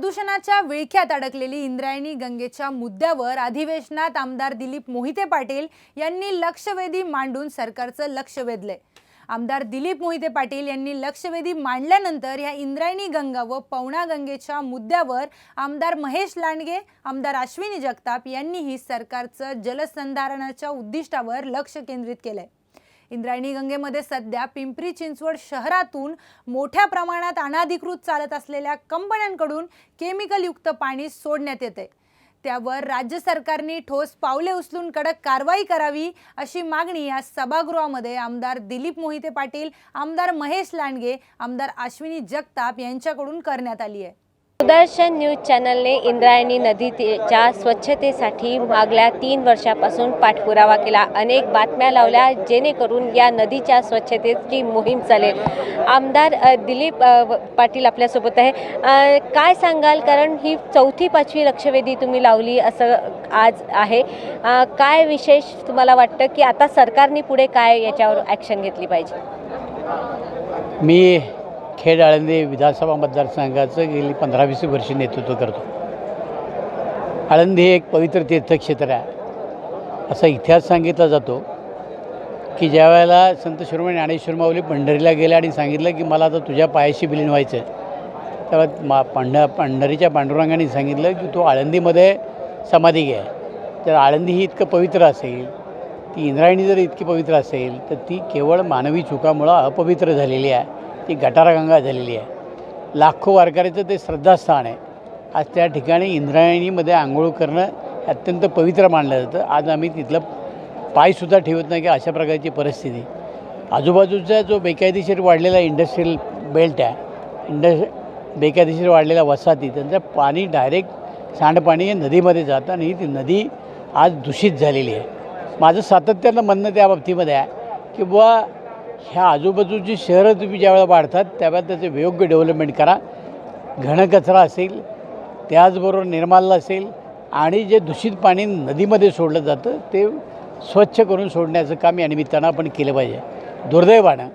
प्रदूषणाच्या विळख्यात अडकलेली इंद्रायणी गंगेच्या मुद्द्यावर अधिवेशनात आमदार दिलीप मोहिते पाटील यांनी लक्षवेधी मांडून सरकारचं लक्ष वेधलंय. आमदार दिलीप मोहिते पाटील यांनी लक्षवेधी मांडल्यानंतर या इंद्रायणी गंगा व पवना गंगेच्या मुद्द्यावर आमदार महेश लांडगे आमदार अश्विनी जगताप यांनीही सरकारचं जलसंधारणाच्या उद्दिष्टावर लक्ष केंद्रित केलंय. इंद्रायणी गंगेमध्ये सध्या पिंपरी चिंचवड शहरातून मोठ्या प्रमाणात अनाधिकृत चालत असलेल्या कंपन्यांकडून केमिकलयुक्त पाणी सोडण्यात येते. त्यावर राज्य सरकारने ठोस पावले उचलून कडक कारवाई करावी अशी मागणी या सभागृहामध्ये आमदार दिलीप मोहिते पाटील आमदार महेश लांडगे आमदार अश्विनी जगताप यांच्याकडून करण्यात आली आहे. सुदर्शन न्यूज चॅनलने इंद्रायणी नदीच्या स्वच्छतेसाठी मागल्या तीन वर्षापासून पाठपुरावा केला. अनेक बातम्या लावल्या जेणेकरून या नदीच्या स्वच्छतेची मोहीम चालेल. आमदार दिलीप पाटील आपल्यासोबत आहे. काय सांगाल? कारण ही चौथी पाचवी लक्षवेधी तुम्ही लावली असं आज आहे. काय विशेष तुम्हाला वाटतं की आता सरकारने पुढे काय याच्यावर ॲक्शन घेतली पाहिजे? मी खेड आळंदी विधानसभा मतदारसंघाचं गेली पंधरा वीस वर्षे नेतृत्व करतो. आळंदी हे एक पवित्र तीर्थक्षेत्र आहे. असा इतिहास सांगितला जातो की ज्या वेळेला संत शिरोमणी ज्ञानेश्वर माऊली पंढरीला गेले आणि सांगितलं की मला आता तुझ्या पायाशी विलीन व्हायचं आहे तेव्हा मा पंढ पंढरीच्या पांडुरंगाने सांगितलं की तू आळंदीमध्ये समाधी घे. तर आळंदी ही इतकं पवित्र असेल ती इंद्रायणी जर इतकी पवित्र असेल तर ती केवळ मानवी चुकामुळं अपवित्र झालेली आहे. ती गटारगंगा झालेली आहे. लाखो वारकऱ्याचं ते श्रद्धास्थान आहे. आज त्या ठिकाणी इंद्रायणीमध्ये आंघोळ करणं अत्यंत पवित्र मानलं जातं. आज आम्ही तिथलं पायसुद्धा ठेवत नाही की अशा प्रकारची परिस्थिती. आजूबाजूचा जो बेकायदेशीर वाढलेला इंडस्ट्रीयल बेल्ट आहे इंडस बेकायदेशीर वाढलेल्या वसाहती त्यांचं पाणी डायरेक्ट सांडपाणी हे नदीमध्ये जातं आणि ती नदी आज दूषित झालेली आहे. माझं सातत्यानं म्हणणं त्या बाबतीमध्ये आहे की बुवा ह्या आजूबाजूची शहरं तुम्ही ज्यावेळेला वाढतात त्यावेळेला त्याचं योग्य डेव्हलपमेंट करा. घनकचरा असेल त्याचबरोबर निर्माल्य असेल आणि जे दूषित पाणी नदीमध्ये सोडलं जातं ते स्वच्छ करून सोडण्याचं काम या निमित्तानं आपण केलं पाहिजे. दुर्दैवानं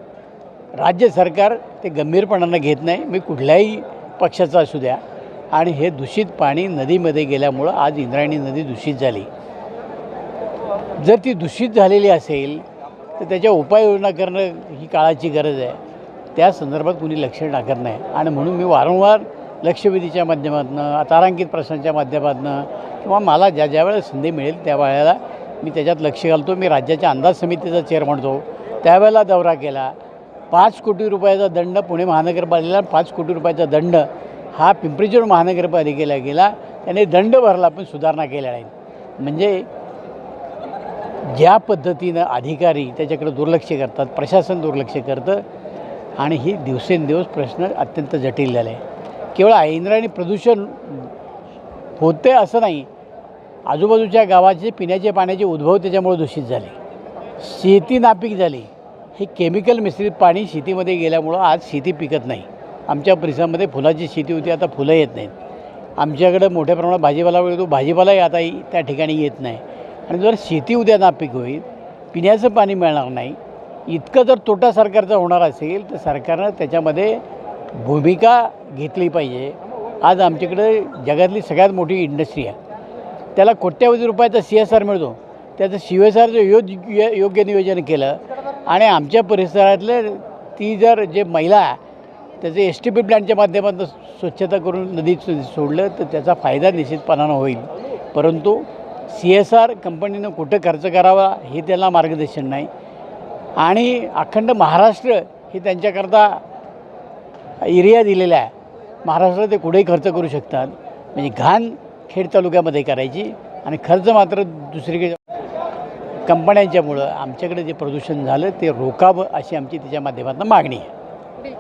राज्य सरकार ते गंभीरपणानं घेत नाही मी कुठल्याही पक्षाचा असू द्या. आणि हे दूषित पाणी नदीमध्ये गेल्यामुळं आज इंद्रायणी नदी दूषित झाली. जर ती दूषित झालेली असेल तर त्याच्या उपाययोजना करणं ही काळाची गरज आहे. त्या संदर्भात कुणी लक्ष टाकत नाही. आणि म्हणून मी वारंवार लक्षवेधीच्या माध्यमातून तारांकित प्रश्नांच्या माध्यमातून किंवा मला ज्या ज्या वेळेला संधी मिळेल त्या वेळेला मी त्याच्यात लक्ष घालतो. मी राज्याच्या अंदाज समितीचा चेअर म्हणतो त्यावेळेला दौरा केला. पाच कोटी रुपयाचा दंड पुणे महानगरपालिकेला पाच कोटी रुपयाचा दंड हा पिंपरी चिंचवड महानगरपालिकेला गेला. त्याने दंड भरला पण सुधारणा केल्या नाही म्हणजे ज्या पद्धतीनं अधिकारी त्याच्याकडे दुर्लक्ष करतात प्रशासन दुर्लक्ष करतं आणि ही दिवसेंदिवस प्रश्न अत्यंत जटिल झाला आहे केवळ इंद्रायणी प्रदूषण होते असं नाही आजूबाजूच्या गावाचे पिण्याचे पाण्याचे उद्भव त्याच्यामुळे दूषित झाले. शेती नापीक झाली. हे केमिकल मिश्रित पाणी शेतीमध्ये गेल्यामुळं आज शेती पिकत नाही. आमच्या परिसरामध्ये फुलाची शेती होती आता फुलं येत नाहीत. आमच्याकडं मोठ्या प्रमाणात भाजीपाला मिळतो. भाजीपालाही आता त्या ठिकाणी येत नाही. आणि जर शेती उद्या नापीक होईल पिण्याचं पाणी मिळणार नाही इतकं जर तोटा सरकारचा होणार असेल तर सरकारनं त्याच्यामध्ये भूमिका घेतली पाहिजे. आज आमच्याकडे जगातली सगळ्यात मोठी इंडस्ट्री आहे. त्याला कोट्यावधी रुपयाचा सी एस आर मिळतो. त्याचं सी एस आरचं योग्य योग्य नियोजन केलं. आणि आमच्या परिसरातले ती जर जे महिला त्याचे त्याचं एस टी पी प्लॅनच्या माध्यमातून स्वच्छता करून नदीत सोडलं तर त्याचा फायदा निश्चितपणानं होईल. परंतु सी एस आर कंपनीनं कुठं खर्च करावा हे त्याला मार्गदर्शन नाही. आणि अखंड महाराष्ट्र हे त्यांच्याकरता एरिया दिलेला आहे. महाराष्ट्रात ते कुठेही खर्च करू शकतात. म्हणजे घाण खेड तालुक्यामध्ये करायची आणि खर्च मात्र दुसरीकडे कंपन्यांच्यामुळं आमच्याकडे जे प्रदूषण झालं ते रोकावं अशी आमची त्याच्या माध्यमातून मागणी आहे.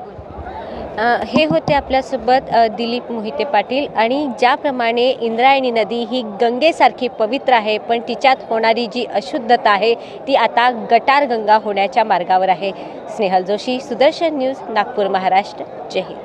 हे होते आपल्यासोबत दिलीप मोहिते पाटील आणि ज्याप्रमाणे इंद्रायणी नदी ही गंगेसारखी पवित्र आहे पण तिच्यात होणारी जी अशुद्धता आहे ती आता गटार गंगा होण्याच्या मार्गावर आहे. स्नेहल जोशी सुदर्शन न्यूज नागपूर महाराष्ट्र. जय हिंद.